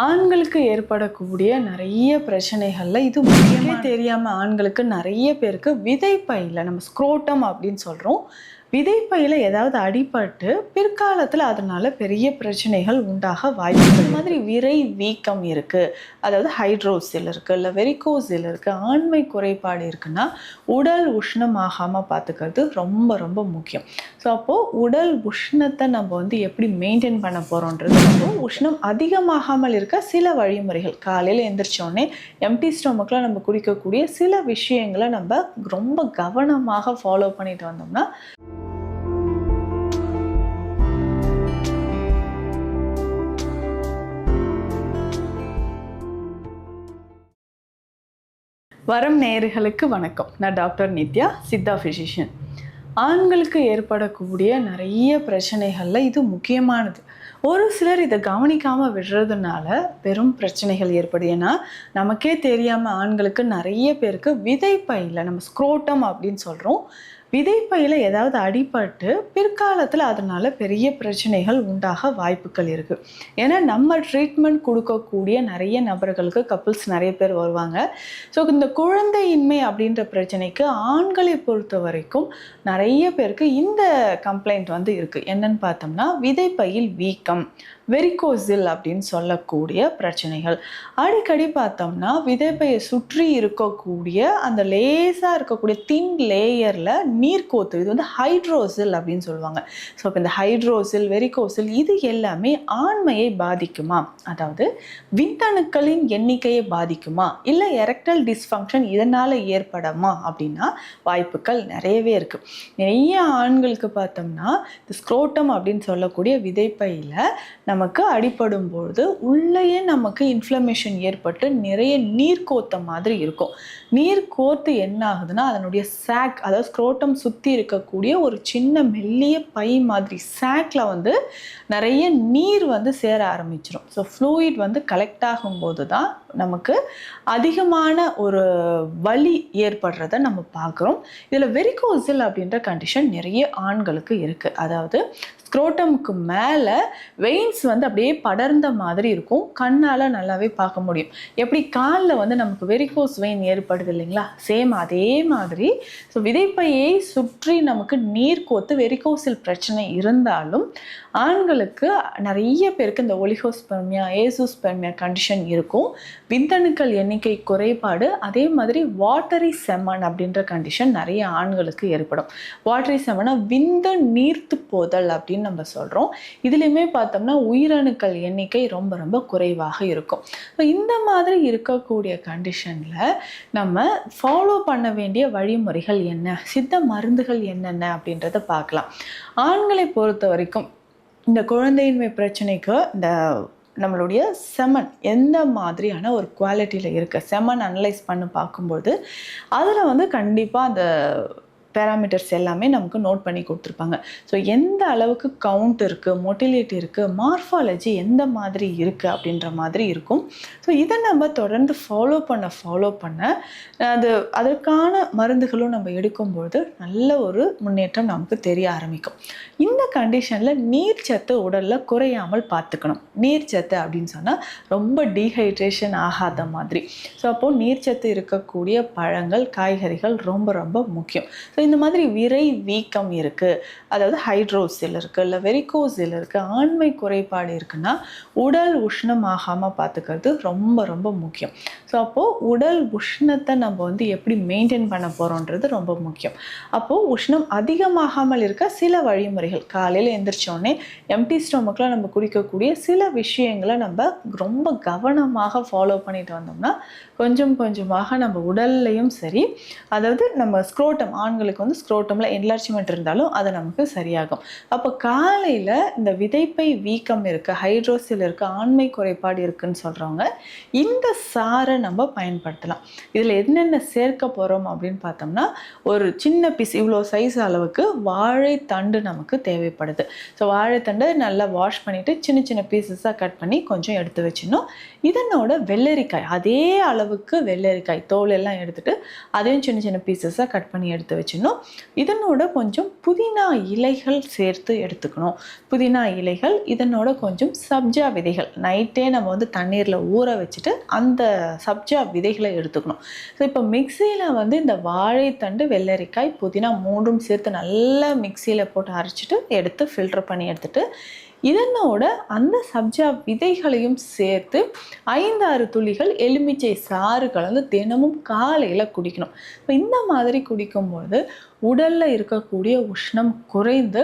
ஆண்களுக்கு ஏற்படக்கூடிய நிறைய பிரச்சனைகளில் இது முக்கியமே தெரியாமல் ஆண்களுக்கு நிறைய பேருக்கு விதைப்பையில் நம்ம ஸ்க்ரோட்டம் அப்படின்னு சொல்கிறோம் விதைப்பையில் ஏதாவது அடிபட்டு பிற்காலத்தில் அதனால் பெரிய பிரச்சனைகள் உண்டாக வாய்ப்பு இந்த மாதிரி விரை வீக்கம் இருக்குது அதாவது ஹைட்ரோசில் இருக்குது இல்லை வெரிகோசில் இருக்குது ஆண்மை குறைபாடு இருக்குன்னா உடல் உஷ்ணமாகாமல் பார்த்துக்கிறது ரொம்ப ரொம்ப முக்கியம். ஸோ அப்போது உடல் உஷ்ணத்தை நம்ம வந்து எப்படி மெயின்டைன் பண்ண போகிறோன்றது அப்போ உஷ்ணம் அதிகமாகாமல் இருக்க சில வழிமுறைகள். காலையில் எந்திரிச்சோடனே எம்டி ஸ்டொமக்கில் நம்ம குடிக்கக்கூடிய சில விஷயங்களை நம்ம ரொம்ப கவனமாக ஃபாலோ பண்ணிட்டு வந்தோம்னா வரம் நேயர்களுக்கு வணக்கம். நான் டாக்டர் நித்யா சித்தா ஃபிசிஷியன் ஆண்களுக்கு ஏற்படக்கூடிய நிறைய பிரச்சனைகளில் இது முக்கியமானது. ஒரு சிலர் இதை கவனிக்காமல் விடுறதுனால பெரும் பிரச்சனைகள் ஏற்படுது ஏன்னா நமக்கே தெரியாமல் ஆண்களுக்கு நிறைய பேருக்கு விதைப்பையில் நம்ம ஸ்க்ரோட்டம் அப்படின்னு சொல்கிறோம் விதைப்பையில் ஏதாவது அடிபட்டு பிற்காலத்தில் அதனால் பெரிய பிரச்சனைகள் உண்டாக வாய்ப்புகள் இருக்குது ஏன்னா நம்ம ட்ரீட்மெண்ட் கொடுக்கக்கூடிய நிறைய நபர்களுக்கு கப்புள்ஸ் நிறைய பேர் வருவாங்க. ஸோ இந்த குழந்தையின்மை அப்படின்ற பிரச்சனைக்கு ஆண்களை பொறுத்த வரைக்கும் நிறைய பேருக்கு இந்த கம்ப்ளைண்ட் வந்து இருக்குது என்னன்னு பார்த்தோம்னா விதைப்பையில் வீக்கம். வெரிகோசில் அப்படின்னு சொல்லக்கூடிய பிரச்சனைகள். அடிக்கடி பார்த்தோம்னா விதைப்பையை சுற்றி இருக்கக்கூடிய அந்த லேசாக இருக்கக்கூடிய தின் லேயரில் நீர்க்கோத்து இது வந்து ஹைட்ரோசில் அப்படின்னு சொல்லுவாங்க. ஸோ இப்போ இந்த ஹைட்ரோசில் வெரிகோசில் இது எல்லாமே ஆண்மையை பாதிக்குமா? அதாவது விந்தணுக்களின் எண்ணிக்கையை பாதிக்குமா? இல்லை எரக்டல் டிஸ்ஃபங்க்ஷன் இதனால் ஏற்படுமா? அப்படின்னா வாய்ப்புகள் நிறையவே இருக்குது நிறைய ஆண்களுக்கு பார்த்தோம்னா இந்த ஸ்க்ரோட்டம் அப்படின்னு சொல்லக்கூடிய விதைப்பையில் நமக்கு அடிப்படும் பொழுது உள்ளேயே நமக்கு இன்ஃப்ளமேஷன் ஏற்பட்டு நிறைய நீர் கோத்த மாதிரி இருக்கும். நீர் கோர்த்து என்ன ஆகுதுன்னா அதனுடைய சாக் அதாவது ஸ்க்ரோட்டம் சுற்றி இருக்கக்கூடிய ஒரு சின்ன மெல்லிய பை மாதிரி சாக்ல வந்து நிறைய நீர் வந்து சேர ஆரம்பிச்சிடும் ஸோ ஃப்ளூயிட் வந்து கலெக்ட் ஆகும்போது தான் நமக்கு அதிகமான ஒரு வலி ஏற்படுறத நம்ம பார்க்குறோம். இதில் வெரிகோசில் அப்படின்ற கண்டிஷன் நிறைய ஆண்களுக்கு இருக்குது அதாவது ஸ்க்ரோட்டமுக்கு மேலே வெயின்ஸ் வந்து அப்படியே படர்ந்த மாதிரி இருக்கும். கண்ணால் நல்லாவே பார்க்க முடியும். எப்படி காலில் வந்து நமக்கு வெரிகோஸ் வெயின் ஏற்படுது இல்லைங்களா? சேம் அதே மாதிரி. ஸோ விதைப்பையை சுற்றி நமக்கு நீர் கோத்து வெரிகோசில் பிரச்சனை இருந்தாலும் ஆண்களுக்கு நிறைய பேருக்கு இந்த ஒலிகோஸ்பெர்மியா ஏசோஸ்பெர்மியா கண்டிஷன் இருக்கும். விந்தணுக்கள் எண்ணிக்கை குறைபாடு அதே மாதிரி வாட்டரி செமன் அப்படின்ற கண்டிஷன் நிறைய ஆண்களுக்கு ஏற்படும். வாட்டரி செமனா விந்து நீர்த்து போதல் அப்படின்னு நம்ம சொல்கிறோம் இதுலேயுமே பார்த்தோம்னா உயிரணுக்கள் எண்ணிக்கை ரொம்ப ரொம்ப குறைவாக இருக்கும். இப்போ இந்த மாதிரி இருக்கக்கூடிய கண்டிஷனில் நம்ம ஃபாலோ பண்ண வேண்டிய வழிமுறைகள் என்ன? சித்த மருந்துகள் என்னென்ன? அப்படின்றத பார்க்கலாம். ஆண்களை பொறுத்த வரைக்கும் இந்த குழந்தையின்மை பிரச்சனைக்கு இந்த நம்மளுடைய செமன் எந்த மாதிரியான ஒரு குவாலிட்டியில் இருக்க? செமன் அனலைஸ் பண்ணி பார்க்கும்போது அதில் வந்து கண்டிப்பாக அந்த பேராமீட்டர்ஸ் எல்லாமே நமக்கு நோட் பண்ணி கொடுத்துருப்பாங்க. ஸோ எந்த அளவுக்கு கவுண்ட் இருக்குது மொட்டிலிட்டி இருக்குது மார்ஃபாலஜி எந்த மாதிரி இருக்குது அப்படின்ற மாதிரி இருக்கும். ஸோ இதை நம்ம தொடர்ந்து ஃபாலோ பண்ண ஃபாலோ பண்ண அது அதற்கான மருந்துகளும் நம்ம எடுக்கும்பொழுது நல்ல ஒரு முன்னேற்றம் நமக்கு தெரிய ஆரம்பிக்கும். இந்த கண்டிஷனில் நீர் சத்து உடலில் குறையாமல் பார்த்துக்கணும். நீர் சத்து அப்படின்னு சொன்னால் ரொம்ப டீஹைட்ரேஷன் ஆகாத மாதிரி. ஸோ அப்போது நீர்ச்சத்து இருக்கக்கூடிய பழங்கள் காய்கறிகள் ரொம்ப ரொம்ப முக்கியம். ஸோ இந்த மாதிரி விரை வீக்கம் இருக்குது அதாவது ஹைட்ரோசில் இருக்குது இல்லை வெரிகோசில் இருக்குது ஆண்மை குறைபாடு இருக்குன்னா உடல் உஷ்ணமாகாமல் பார்த்துக்கிறது ரொம்ப ரொம்ப முக்கியம். ஸோ அப்போது உடல் உஷ்ணத்தை நம்ம வந்து எப்படி மெயின்டைன் பண்ண போகிறோன்றது ரொம்ப முக்கியம். அப்போது உஷ்ணம் அதிகமாகாமல் இருக்க சில வழிமுறைகள் காலையில் எந்திரிச்சோடனே எம்டி ஸ்டொமக்கில் நம்ம குடிக்கக்கூடிய சில விஷயங்களை நம்ம ரொம்ப கவனமாக ஃபாலோ பண்ணிட்டு வந்தோம்னா கொஞ்சம் கொஞ்சமாக நம்ம உடல்லையும் சரி அதாவது நம்ம ஸ்க்ரோட்டம் அவங்களுக்கு வந்து ஸ்க்ரோட்டமில் என்லார்ஜ்மெண்ட் இருந்தாலும் அது நமக்கு சரியாகும். அப்போ காலையில் இந்த விதைப்பை வீக்கம் இருக்குது ஹைட்ரோசில் இருக்குது ஆண்மை குறைபாடு இருக்குன்னு சொல்கிறவங்க இந்த சாரை நம்ம பயன்படுத்தலாம். இதில் என்னென்ன சேர்க்க போகிறோம் அப்படின்னு பார்த்தோம்னா ஒரு சின்ன பீஸ் இவ்வளோ சைஸ் அளவுக்கு வாழைத்தண்டு நமக்கு தேவைப்படுது. ஸோ வாழைத்தண்டை நல்லா வாஷ் பண்ணிவிட்டு சின்ன சின்ன பீசஸாக கட் பண்ணி கொஞ்சம் எடுத்து வச்சிடணும். இதனோட வெள்ளரிக்காய் அதே அளவுக்கு வெள்ளரிக்காய் தோல் எல்லாம் எடுத்துகிட்டு அதையும் சின்ன சின்ன பீசஸாக கட் பண்ணி எடுத்து வச்சிடணும். வச்சிடணும் இதனோட கொஞ்சம் புதினா இலைகள் சேர்த்து எடுத்துக்கணும். புதினா இலைகள் இதனோட கொஞ்சம் சப்ஜா விதைகள். நைட்டே நம்ம வந்து தண்ணீரில் ஊற வச்சுட்டு அந்த சப்ஜா விதைகளை எடுத்துக்கணும். ஸோ இப்போ மிக்சியில் வந்து இந்த வாழைத்தண்டு வெள்ளரிக்காய் புதினா மூன்றும் சேர்த்து நல்லா மிக்சியில் போட்டு அரைச்சிட்டு எடுத்து ஃபில்டர் பண்ணி எடுத்துகிட்டு இதனோட அந்த சப்ஜா விதைகளையும் சேர்த்து ஐந்து ஆறு துளிகள் எலுமிச்சை சாறு கலந்து தினமும் காலையில் குடிக்கணும். இப்போ இந்த மாதிரி குடிக்கும்பொழுது உடலில் இருக்கக்கூடிய உஷ்ணம் குறைந்து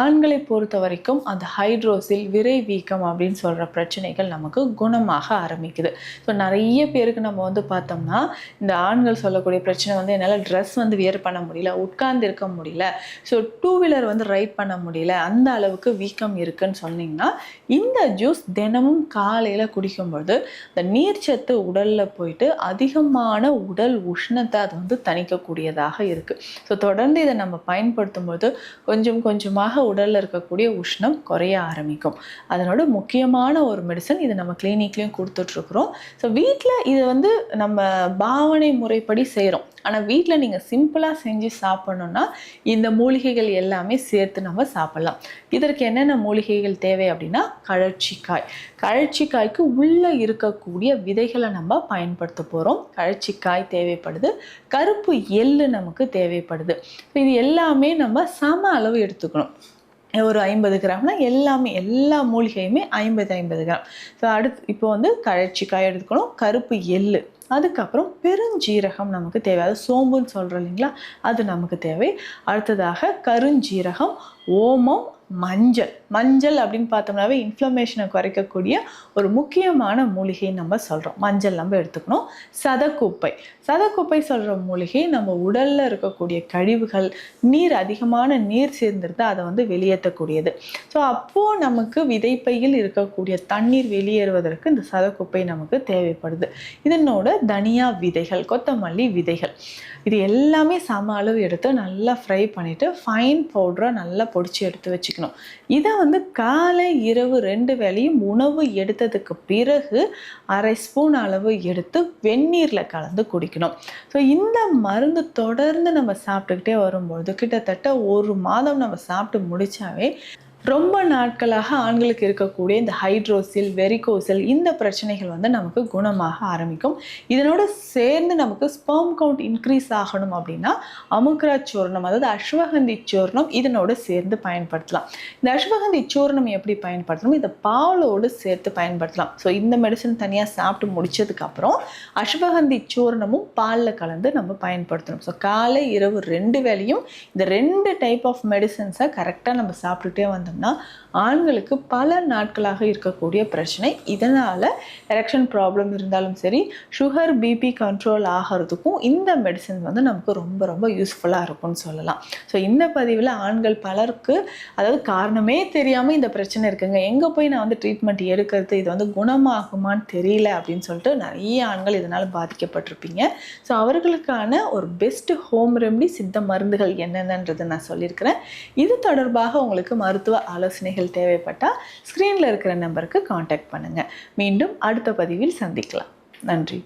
ஆண்களை பொறுத்த வரைக்கும் அந்த ஹைட்ரோசில் விரை வீக்கம் அப்படின்னு சொல்கிற பிரச்சனைகள் நமக்கு குணமாக ஆரம்பிக்குது. ஸோ நிறைய பேருக்கு நம்ம வந்து பார்த்தோம்னா இந்த ஆண்கள் சொல்லக்கூடிய பிரச்சனை வந்து என்னால் ட்ரெஸ் வந்து வியர் பண்ண முடியல உட்கார்ந்து இருக்க முடியல ஸோ டூ வீலர் வந்து ரைட் பண்ண முடியல அந்த அளவுக்கு வீக்கம் இருக்குன்னு சொன்னீங்கன்னா இந்த ஜூஸ் தினமும் காலையில் குடிக்கும்பொழுது இந்த நீர்ச்சத்து உடலில் போயிட்டு அதிகமான உடல் உஷ்ணத்தை அது வந்து தணிக்கக்கூடியதாக இருக்குது ஸோ தொடர்ந்து இதை நம்ம பயன்படுத்தும் போது கொஞ்சம் கொஞ்சமாக உடலில் இருக்கக்கூடிய உஷ்ணம் குறைய ஆரம்பிக்கும். அதனோட முக்கியமான ஒரு மெடிசன் இது நம்ம கிளினிக்லேயும் கொடுத்துட்ருக்குறோம் ஸோ வீட்டில் இது வந்து நம்ம பாவனை முறைப்படி செய்கிறோம் ஆனால் வீட்டில் நீங்கள் சிம்பிளாக செஞ்சு சாப்பிட்ணுன்னா இந்த மூலிகைகள் எல்லாமே சேர்த்து நம்ம சாப்பிட்லாம். இதற்கு என்னென்ன மூலிகைகள் தேவை அப்படின்னா கழற்சிக்காய். கழற்சிக்காய்க்கு உள்ளே இருக்கக்கூடிய விதைகளை நம்ம பயன்படுத்த போகிறோம் கழற்சிக்காய் தேவைப்படுது. கருப்பு எள்ளு நமக்கு தேவைப்படுது. இது எல்லாமே நம்ம சம அளவு எடுத்துக்கணும். ஒரு ஐம்பது கிராம்னா எல்லாமே எல்லா மூலிகையுமே ஐம்பது ஐம்பது கிராம். ஸோ அடுத்து இப்போ வந்து கழற்சிக்காய் எடுத்துக்கணும் கருப்பு எள்ளு. அதுக்கப்புறம் பெருஞ்சீரகம் நமக்கு தேவை. அது சோம்புன்னு சொல்கிறோம் இல்லைங்களா? அது நமக்கு தேவை. அடுத்ததாக கருஞ்சீரகம் ஓமம் மஞ்சள். மஞ்சள் அப்படின்னு பார்த்தோம்னாவே இன்ஃப்ளமேஷனை குறைக்கக்கூடிய ஒரு முக்கியமான மூலிகைன்னு நம்ம சொல்கிறோம் மஞ்சள் நம்ம எடுத்துக்கணும். சதக்குப்பை. சதக்குப்பை சொல்கிற மூலிகை நம்ம உடலில் இருக்கக்கூடிய கழிவுகள் நீர் அதிகமான நீர் சேர்ந்திருந்தால் அதை வந்து வெளியேற்றக்கூடியது. ஸோ அப்போது நமக்கு விதைப்பையில் இருக்கக்கூடிய தண்ணீர் வெளியேறுவதற்கு இந்த சதக்குப்பை நமக்கு தேவைப்படுது. இதனோட தனியா விதைகள் கொத்தமல்லி விதைகள். இது எல்லாமே சம அளவு எடுத்து நல்லா ஃப்ரை பண்ணிவிட்டு ஃபைன் பவுடராக நல்லா பொடிச்சு எடுத்து வச்சுக்கணும். இதை வந்து காலை இரவு ரெண்டு வேளையும் உணவு எடுத்ததுக்கு பிறகு அரை ஸ்பூன் அளவு எடுத்து வெந்நீரில் கலந்து குடிக்கணும். ஸோ இந்த மருந்து தொடர்ந்து நம்ம சாப்பிட்டுக்கிட்டே வரும்பொழுது கிட்டத்தட்ட ஒரு மாதம் நம்ம சாப்பிட்டு முடித்தாவே ரொம்ப நாட்களாக ஆண்களுக்கு இருக்கக்கூடிய இந்த ஹைட்ரோசில் வெரிகோசில் இந்த பிரச்சனைகள் வந்து நமக்கு குணமாக ஆரம்பிக்கும். இதனோட சேர்ந்து நமக்கு ஸ்பெர்ம் கவுண்ட் இன்க்ரீஸ் ஆகணும் அப்படின்னா அமுக்ரா சூர்ணம் அதாவது அஸ்வகந்தி சூர்ணம் இதனோட சேர்ந்து பயன்படுத்தலாம். இந்த அஸ்வகந்தி சூர்ணம் எப்படி பயன்படுத்தணும்? இதை பாலோடு சேர்த்து பயன்படுத்தலாம். ஸோ இந்த மெடிசன் தனியாக சாப்பிட்டு முடிச்சதுக்கப்புறம் அஸ்வகந்தி சூர்ணமும் பாலில் கலந்து நம்ம பயன்படுத்தணும். ஸோ காலை இரவு ரெண்டு வேளையும் இந்த ரெண்டு டைப் ஆஃப் மெடிசன்ஸை கரெக்டாக நம்ம சாப்பிட்டுட்டே வந்தோம்னா ஆண்களுக்கு பல நாட்களாக இருக்கக்கூடிய பிரச்சனை. இதனால் எரெக்ஷன் ப்ராப்ளம் இருந்தாலும் சரி சுகர் பிபி கண்ட்ரோல் ஆகிறதுக்கும் இந்த மெடிசன் வந்து நமக்கு ரொம்ப ரொம்ப யூஸ்ஃபுல்லாக இருக்கும்னு சொல்லலாம். ஸோ இந்த பதிவில் ஆண்கள் பலருக்கு அதாவது காரணமே தெரியாமல் இந்த பிரச்சனை இருக்குங்க. எங்கே போய் நான் வந்து ட்ரீட்மெண்ட் எடுக்கிறது இது வந்து குணமாகுமான்னு தெரியல அப்படின்னு சொல்லிட்டு நிறைய ஆண்கள் இதனால் பாதிக்கப்பட்டிருப்பீங்க. ஸோ அவர்களுக்கான ஒரு பெஸ்ட் ஹோம் ரெமடி சித்த மருந்துகள் என்னென்னன்றதை நான் சொல்லியிருக்கிறேன். இது தொடர்பாக உங்களுக்கு மருத்துவ ஆலோசனைகள் தேவைப்பட்டால் ஸ்க்ரீனில் இருக்கிற நம்பருக்கு காண்டாக்ட் பண்ணுங்கள் மீண்டும் அடுத்த பதிவில் சந்திக்கலாம். நன்றி.